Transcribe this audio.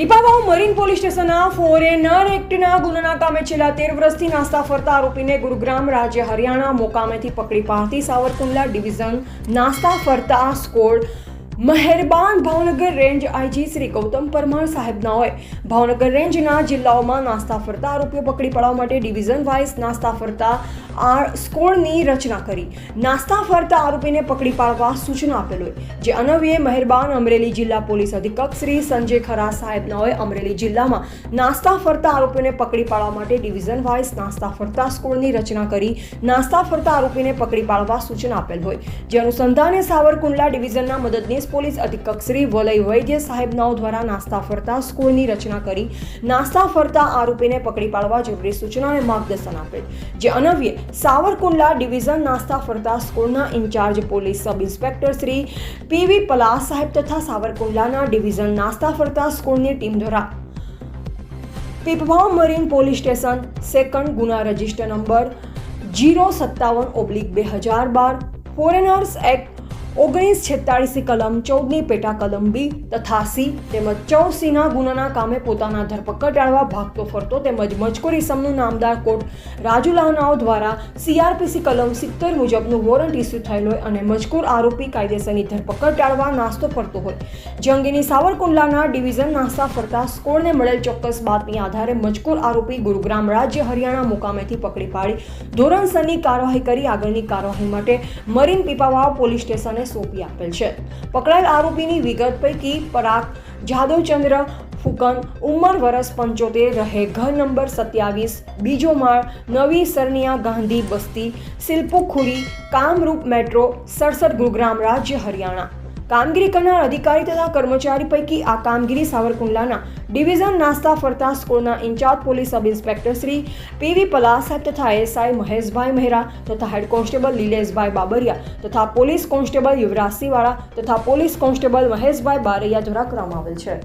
Pipavav marine police સ્ટેશનના foreigner એક્ટના ગુનાના કામે છેલ્લા તેર વર્ષથી નાસ્તા ફરતા આરોપીને ગુરુગ્રામ રાજ્ય હરિયાણા મોકામેથી પકડી પાડતી સાવરકુંડલા ડિવિઝન નાસ્તા ફરતા સ્કોડ મહેરબાન ભાવનગર રેન્જ આઈજી શ્રી ગૌતમ પરમાર સાહેબનાઓએ ભાવનગર રેન્જના જિલ્લાઓમાં નાસ્તા ફરતા આરોપીઓ પકડી પાડવા માટે ડિવિઝન વાઇઝ નાસ્તા ફરતા આ સ્કોડની રચના કરી. નાસ્તા ફરતા આરોપીને પકડી પાડવા સૂચના આપેલ હોય. જે અનવ્યે મહેરબાન અમરેલી જિલ્લા પોલીસ અધિક્ષક શ્રી સંજય ખરા સાહેબનાઓએ અમરેલી જિલ્લામાં નાસ્તા ફરતા આરોપીને પકડી પાડવા માટે ડિવિઝન વાઇઝ નાસ્તા ફરતા સ્કોડની રચના કરી નાસ્તા ફરતા આરોપીને પકડી પાડવા સૂચના આપેલ હોય. જે અનુસંધાને સાવરકુંડલા ડિવિઝનના મદદનીશ પોલીસ અધિક્ષક શ્રી વલય વૈદ્ય સાહેબનાઓ દ્વારા નાસ્તા ફરતા સ્કૂલની રચના કરી. નાસ્તા ફરતા આરોપીને પકડી પાડવા જરૂરી સૂચના અને માર્ગદર્શન આપેલ જે અનવ્યે સાવરકુંડલા ડિવિઝન નાસ્તા ફરતા સ્કૂલના incharge police sub inspector Shri PV Palas સાહેબ તથા સાવરકુંડલાના ડિવિઝન નાસ્તા ફરતા સ્કૂલની ટીમ દ્વારા. પીપભાવ મરીન પોલીસ સ્ટેશન, સેકન્ડ ગુના રજિસ્ટર નંબર જીરો સત્તાવન ઓબ્લિક બે હજાર બાર, ફોરેનર્સ એક્ટ ઓગણીસ છેતાળીસી કલમ, ચૌદની પેટા કલમ બી તથા સી તેમજ ચૌદ સીના ગુનાના કામે પોતાના ધરપકડ ટાળવા ભાગતો ફરતો તેમજ મજકૂરી સમનું નામદાર કોર્ટ રાજુલાનાઓ દ્વારા સીઆરપીસી કલમ સિત્તેર મુજબનું વોરંટ ઇસ્યુ થયેલ હોય અને મજકૂર આરોપી કાયદેસરની ધરપકડ ટાળવા નાસ્તો ફરતો હોય. જે અંગેની સાવરકુંડલાના ડિવિઝન નાસ્તા ફરતા સ્કોડને મળેલ ચોક્કસ બાતમી આધારે મજકૂર આરોપી ગુરુગ્રામ રાજ્ય હરિયાણા મુકામેથી પકડી પાડી ધોરણસરની કાર્યવાહી કરી આગળની કાર્યવાહી માટે મરીન પીપાવાવ પોલીસ સ્ટેશને સોંપી આપેલ છે. પકડાયેલ આરોપીની વિગત પૈકી પરાગ જાદવચંદ્ર ફુકન ઉંમર વરસ પંચોતેર રહે, ઘર નંબર સત્યાવીસ, બીજો માળ નવી સરનિયા ગાંધી બસ્તી, શિલ્પોખુરી, કામરૂપ મેટ્રો, સડસઠ ગુરુગ્રામ રાજ્ય હરિયાણા. કામગીરી કરનાર અધિકારી તથા કર્મચારી પૈકી આ કામગીરી સાવરકુંડલાના ડિવિઝન નાસ્તા ફરતા સ્કૂલના incharge police sub inspector Shri PV Palas સાહેબ તથા એસઆઈ મહેશભાઈ મહેરા તથા હેડ કોન્સ્ટેબલ લીલેશભાઈ બાબરિયા તથા પોલીસ કોન્સ્ટેબલ યુવરાજસિંહવાળા તથા પોલીસ કોન્સ્ટેબલ મહેશભાઈ બારૈયા દ્વારા કરવામાં આવેલ છે.